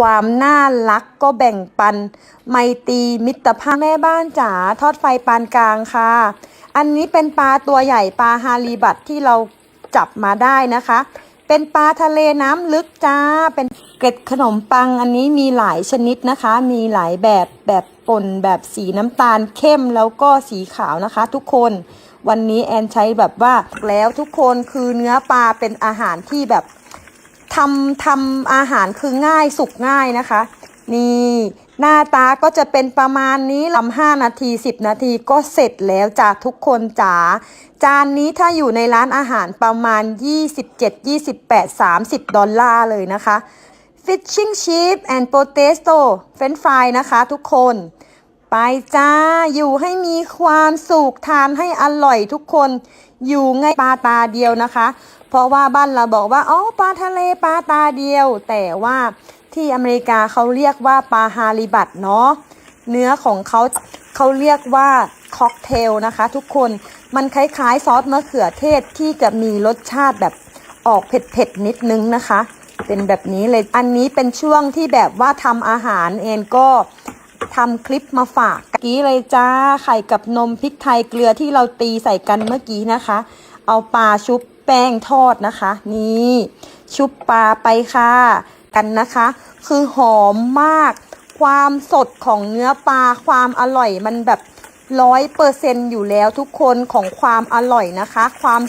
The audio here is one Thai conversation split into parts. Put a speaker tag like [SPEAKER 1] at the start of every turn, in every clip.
[SPEAKER 1] ความน่ารักก็แบ่งปัน ไมตรีมิตรภาพแม่บ้านจ๋าทอดไฟปานกลางค่ะ อันนี้เป็นปลาตัวใหญ่ปลาฮารีบัตที่เราจับมาได้นะคะ เป็นปลาทะเลน้ำลึกจ้า เป็นเกล็ดขนมปังอันนี้มีหลายชนิดนะคะ มีหลายแบบแบบป่นแบบสีน้ำตาลเข้มแล้วก็สีขาวนะคะ ทุกคนวันนี้แอนใช้แบบว่าแล้วทุกคนคือเนื้อปลาเป็นอาหารที่แบบ ทำทำอาหารคือง่ายสุกง่ายนะคะ นี่หน้าตาก็จะเป็นประมาณนี้ลำห้านาที10นาทีก็เสร็จแล้วจ้าทุกคนจ๋าจานนี้ถ้าอยู่ในร้านอาหารประมาณ 27 28 30 ดอลลาร์เลยนะคะ Fishing Chip and Potato French Fry นะคะทุกคน ไปจ้า อยู่ให้มีความสุขทานให้อร่อยทุกคน อยู่ง่ายปลาตาเดียวนะคะ เพราะว่าบ้านเราบอกว่าอ๋อปลาทะเลปลาตาเดียว แต่ว่าที่อเมริกาเขาเรียกว่าปลาฮาริบัตเนาะเนื้อของเขาเขาเรียกว่าค็อกเทลนะคะ ทุกคนมันคล้ายๆซอสมะเขือเทศที่จะมีรสชาติแบบออกเผ็ดๆนิดนึงนะคะ เป็นแบบนี้เลยอันนี้เป็นช่วงที่แบบว่าทำอาหารเองก็ ทำคลิปมาฝากเมื่อกี้เลยจ้าไข่กับนมพริกไทยเกลือที่เราตีใส่กันเมื่อกี้นะคะ เอาปลาชุบแป้งทอดนะคะ นี่ชุบปลาไปค่ะกันนะคะ คือหอมมาก ความสดของเนื้อปลาความอร่อยมันแบบร้อยเปอร์เซนอยู่แล้วทุกคนของความอร่อยนะคะ ความ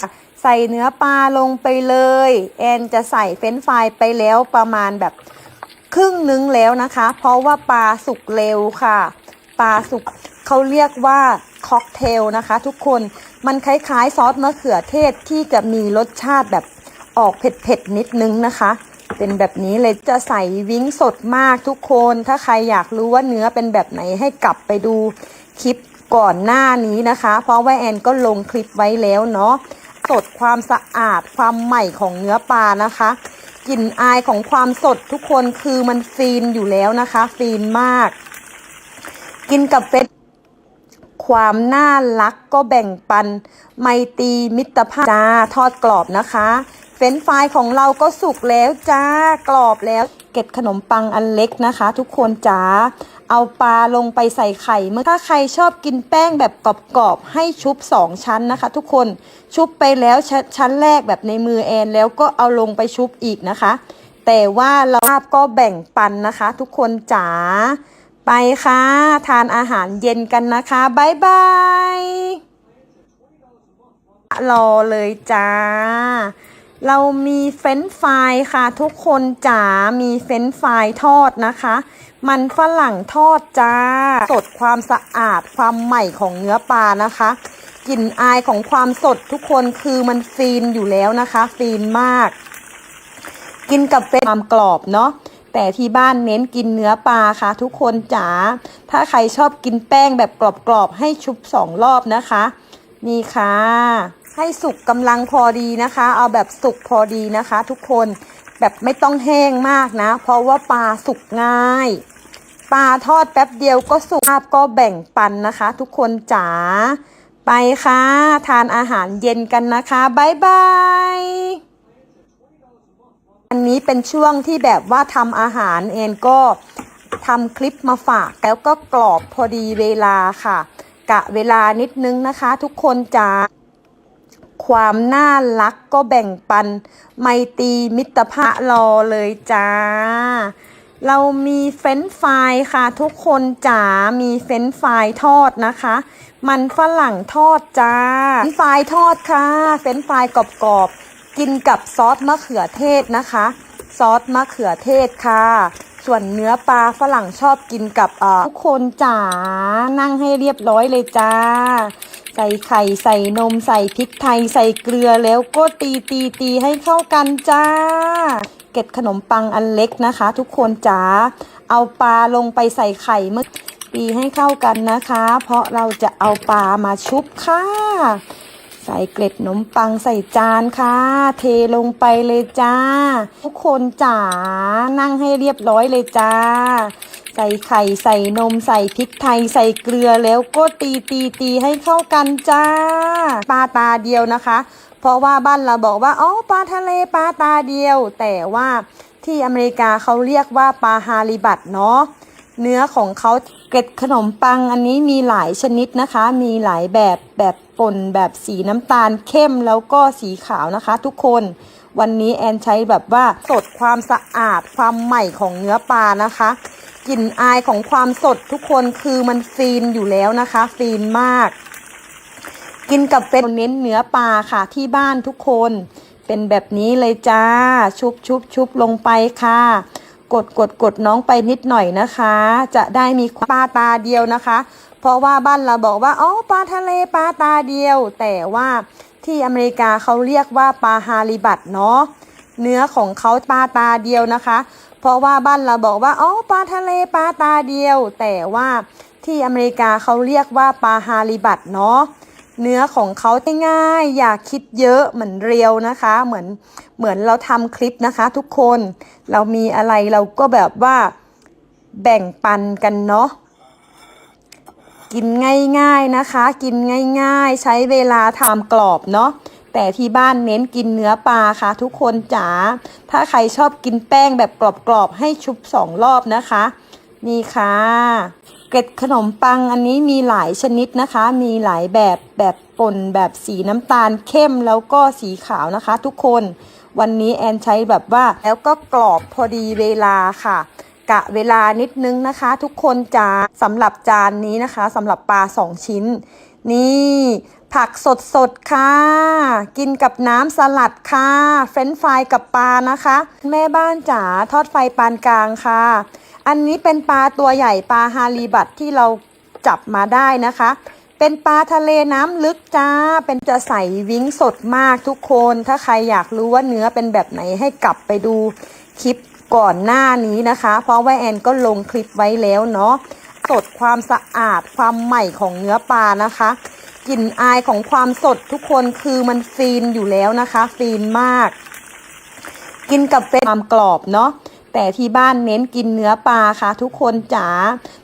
[SPEAKER 1] ใส่เนื้อปลาลงไปเลย แอนจะใส่เฟรนฟรายไปแล้วประมาณแบบ ครึ่งนึงแล้วนะคะ เพราะว่าปลาสุกเร็วค่ะ ปลาสุกเขาเรียกว่าค็อกเทลนะคะ ทุกคนมันคล้ายๆซอสมะเขือเทศที่จะมีรสชาติแบบออกเผ็ดๆนิดนึงนะคะ เป็นแบบนี้เลยจะใส่วิ้งสดมากทุกคน ถ้าใครอยากรู้ว่าเนื้อเป็นแบบไหนให้กลับไปดูคลิปก่อนหน้านี้นะคะ เพราะว่าแอนก็ลงคลิปไว้แล้วเนาะสดความสะอาดความใหม่ของเนื้อปลานะคะ กลิ่นอายของความสดทุกคนคือมันฟีนอยู่แล้วนะคะ ฟีนมาก กินกับเป็นความน่ารักก็แบ่งปัน ไมตรีมิตรภาพจ้าทอดกรอบนะคะ เฟนฟรายของเราก็สุกแล้วจ้ากรอบแล้ว เก็บขนมปังอันเล็กนะคะ ทุกคนจ้า เอาปลาลงไปใส่ไข่เมื่อถ้าใครชอบกินแป้งแบบกรอบๆให้ชุบสองชั้นนะคะ ทุกคนชุบไปแล้วชชั้นแรกแบบในมือแอน แล้วก็เอาลงไปชุบอีกนะคะ แต่ว่าเราภาพก็แบ่งปันนะคะ ทุกคนจ๋าไปค่ะ ทานอาหารเย็นกันนะคะบายบายรอเลยจ้า เรามีเฟรนฟรายค่ะ ทุกคนจ๋ามีเฟรนฟรายทอดนะคะ มันฝรั่งทอดจ้า สดความสะอาดความใหม่ของเนื้อปลานะคะกลิ่นอายของความสดทุกคนคือมันฟีนอยู่แล้วนะคะฟีนมาก กินกับเป็นความกรอบเนาะแต่ที่บ้านเน้นกินเนื้อปลาค่ะ ทุกคนจ๋าถ้าใครชอบกินแป้งแบบกรอบๆให้ชุบสองรอบนะคะ นี่ค่ะ ให้สุกกำลังพอดีนะคะ เอาแบบสุกพอดีนะคะ ทุกคนแบบไม่ต้องแห้งมากนะ เพราะว่าปลาสุกง่าย ปลาทอดแป๊บเดียวก็สุกภาพก็แบ่งปันนะคะ ทุกคนจ๋าไปค่ะ ทานอาหารเย็นกันนะคะบายบายอันนี้เป็นช่วงที่แบบว่าทำอาหารเองก็ทำคลิปมาฝากแล้วก็กรอบพอดีเวลาค่ะ กะเวลานิดนึงนะคะ ทุกคนจ๋าความน่ารักก็แบ่งปัน ไมตรีมิตรภาพรอเลยจ้า เรามีเฟรนฟรายค่ะ ทุกคนจ๋า มีเฟรนฟรายทอดนะคะ มันฝรั่งทอดจ้าเฟรนฟรายทอดค่ะ เฟรนฟรายกรอบๆ กินกับซอสมะเขือเทศนะคะ ซอสมะเขือเทศค่ะ ส่วนเนื้อปลาฝรั่งชอบกินกับทุกคนจ๋า นั่งให้เรียบร้อยเลยจ้า ส่ไข่ใส่นมใส่พริกไทยใส่เกลือแล้วก็ตีตีตีให้เข้ากันจ้า เกล็ดขนมปังอันเล็กนะคะ ทุกคนจ๋าเอาปลาลงไปใส่ไข่เมื่อตีให้เข้ากันนะคะ เพราะเราจะเอาปลามาชุบค่ะ ใส่เกล็ดขนมปังใส่จานค่ะ เทลงไปเลยจ้า ทุกคนจ๋านั่งให้เรียบร้อยเลยจ้า ใส่ไข่ใส่นมใส่พริกไทยใส่เกลือแล้วก็ตีตีตีให้เข้ากันจ้าปลาตาเดียวนะคะ เพราะว่าบ้านเราบอกว่าอ๋อปลาทะเลปลาตาเดียว แต่ว่าที่อเมริกาเขาเรียกว่าปลาฮาริบัตเนาะเนื้อของเขาเกล็ดขนมปังอันนี้มีหลายชนิดนะคะ มีหลายแบบแบบป่นแบบสีน้ำตาลเข้มแล้วก็สีขาวนะคะ ทุกคนวันนี้แอนใช้แบบว่าสดความสะอาดความใหม่ของเนื้อปลานะคะ กลิ่นอายของความสดทุกคนคือมันฟีนอยู่แล้วนะคะฟีนมาก กินกับเป็นเน้นเนื้อปลาค่ะที่บ้านทุกคนเป็นแบบนี้เลยจ้า ชุบชุบชุบลงไปค่ะ กดกดกดน้องไปนิดหน่อยนะคะ จะได้มีปลาตาเดียวนะคะ เพราะว่าบ้านเราบอกว่าอ๋อปลาทะเลปลาตาเดียว แต่ว่าที่อเมริกาเขาเรียกว่าปลาฮาริบัตเนาะเนื้อของเขาปลาตาเดียวนะคะ เพราะว่าบ้านเราบอกว่าอ๋อปลาทะเลปลาตาเดียว แต่ว่าที่อเมริกาเขาเรียกว่าปลาฮาริบัตเนาะเนื้อของเขาง่ายๆอย่าคิดเยอะเหมือนเรียวนะคะ เหมือนเหมือนเราทำคลิปนะคะ ทุกคนเรามีอะไรเราก็แบบว่าแบ่งปันกันเนาะกินง่ายๆนะคะ กินง่ายๆ ใช้เวลาทำกรอบเนาะ แต่ที่บ้านเน้นกินเนื้อปลาค่ะ ทุกคนจ๋า ถ้าใครชอบกินแป้งแบบกรอบๆ ให้ชุบสองรอบนะคะ นี่ค่ะ เกล็ดขนมปังอันนี้มีหลายชนิดนะคะ มีหลายแบบแบบป่นแบบสีน้ำตาลเข้มแล้วก็สีขาวนะคะ ทุกคน วันนี้แอนใช้แบบว่าแล้วก็กรอบพอดีเวลาค่ะกะเวลานิดนึงนะคะ ทุกคนจ้าสำหรับจานนี้นะคะสำหรับปลาสองชิ้น นี่ ผักสดสดค่ะ กินกับน้ำสลัดค่ะ เฟรนช์ฟรายกับปลานะคะ แม่บ้านจ๋าทอดไฟปานกลางค่ะ อันนี้เป็นปลาตัวใหญ่ปลาฮารีบัตที่เราจับมาได้นะคะ เป็นปลาทะเลน้ำลึกจ้า เป็นจะใสวิ้งสดมากทุกคน ถ้าใครอยากรู้ว่าเนื้อเป็นแบบไหนให้กลับไปดูคลิปก่อนหน้านี้นะคะ เพราะว่าแอนก็ลงคลิปไว้แล้วเนาะ สดความสะอาดความใหม่ของเนื้อปลานะคะ กลิ่นอายของความสดทุกคนคือมันฟีนอยู่แล้วนะคะฟีนมาก กินกับเป็นความกรอบเนาะแต่ที่บ้านเน้นกินเนื้อปลาค่ะ ทุกคนจ๋า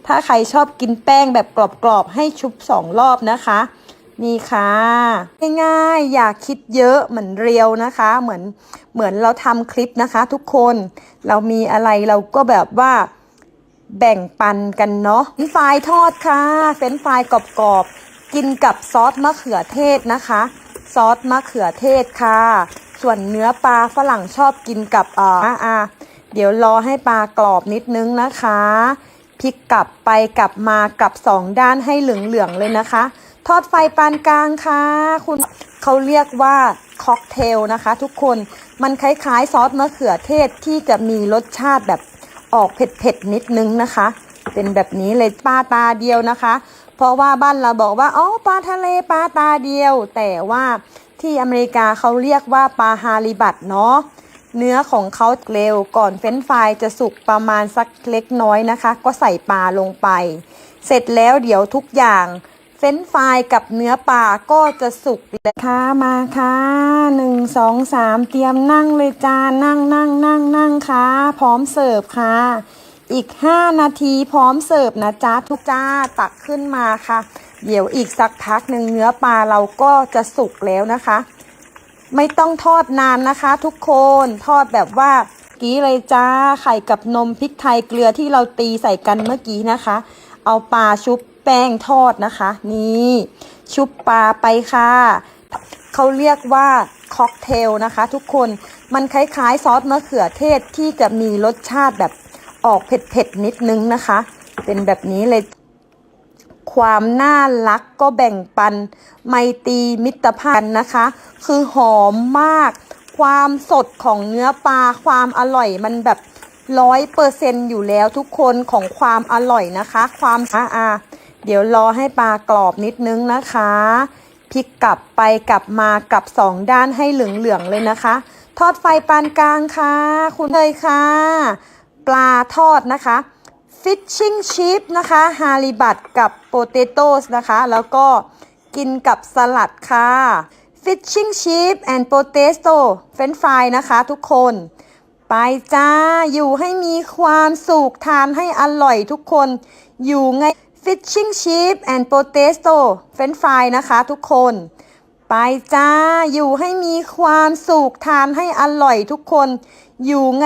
[SPEAKER 1] ถ้าใครชอบกินแป้งแบบกรอบๆให้ชุบสองรอบนะคะ นี่ค่ะง่ายๆอย่าคิดเยอะเหมือนเรียวนะคะ เหมือนเหมือนเราทำคลิปนะคะ ทุกคนเรามีอะไรเราก็แบบว่าแบ่งปันกันเนาะเฟรนฟรายทอดค่ะเฟรนฟรายกรอบๆ กินกับซอสมะเขือเทศนะคะ ซอสมะเขือเทศค่ะ ส่วนเนื้อปลาฝรั่งชอบกินกับอ่ออ่าเดี๋ยวรอให้ปลากรอบนิดนึงนะคะพลิกกลับไปกลับมากลับสองด้านให้เหลืองๆเลยนะคะ ทอดไฟปานกลางค่ะ คุณเขาเรียกว่าค็อกเทลนะคะ ทุกคนมันคล้ายๆซอสมะเขือเทศที่จะมีรสชาติแบบออกเผ็ดๆนิดนึงนะคะ เป็นแบบนี้เลยปลาตาเดียวนะคะ เพราะว่าบ้านเราบอกว่าอ๋อปลาทะเลปลาตาเดียว แต่ว่าที่อเมริกาเขาเรียกว่าปลาฮาริบัตเนาะเนื้อของเขาเร็วก่อนเฟรนช์ฟรายจะสุกประมาณสักเล็กน้อยนะคะ ก็ใส่ปลาลงไป เสร็จแล้วเดี๋ยวทุกอย่างเฟรนช์ฟรายกับเนื้อปลาก็จะสุกเลยค่ะมาค่ะหนึ่งสองสามเตรียมนั่งเลยจ้านั่งนั่งนั่งนั่งค่ะพร้อมเสิร์ฟค่ะ อีก 5 นาทีพร้อมเสิร์ฟนะจ๊ะทุกจ้าตักขึ้นมาค่ะ เดี๋ยวอีกสักพักหนึ่งเนื้อปลาเราก็จะสุกแล้วนะคะ ไม่ต้องทอดนานนะคะ ทุกคนทอดแบบว่ากี้เลยจ้าไข่กับนมพริกไทยเกลือที่เราตีใส่กันเมื่อกี้นะคะ เอาปลาชุบแป้งทอดนะคะ นี่ชุบปลาไปค่ะเขาเรียกว่าค็อกเทลนะคะ ทุกคนมันคล้ายๆซอสมะเขือเทศที่จะมีรสชาติแบบ ออกเผ็ดๆนิดนึงนะคะ เป็นแบบนี้เลย ความน่ารักก็แบ่งปัน ไมตรีมิตรภาพนะคะ คือหอมมาก ความสดของเนื้อปลา ความอร่อยมันแบบร้อยเปอร์เซนอยู่แล้วทุกคนของความอร่อยนะคะ ความอ่าอาเดี๋ยวรอให้ปลากรอบนิดนึงนะคะพลิกกลับไปกลับมากลับสองด้านให้เหลืองๆเลยนะคะ ทอดไฟปานกลางค่ะ คุณเลยค่ะ ปลาทอดนะคะ Fishing Chip นะคะฮาริบัตกับ Potatoes นะคะ แล้วก็กินกับสลัดค่ะ Fishing Chip and Potato French fry นะคะทุกคน ไปจ้า อยู่ให้มีความสุขทานให้อร่อยทุกคน อยู่ไง Fishing Chip and Potato French fry นะคะทุกคนไปจ้า อยู่ให้มีความสุขทานให้อร่อยทุกคน อยู่ไง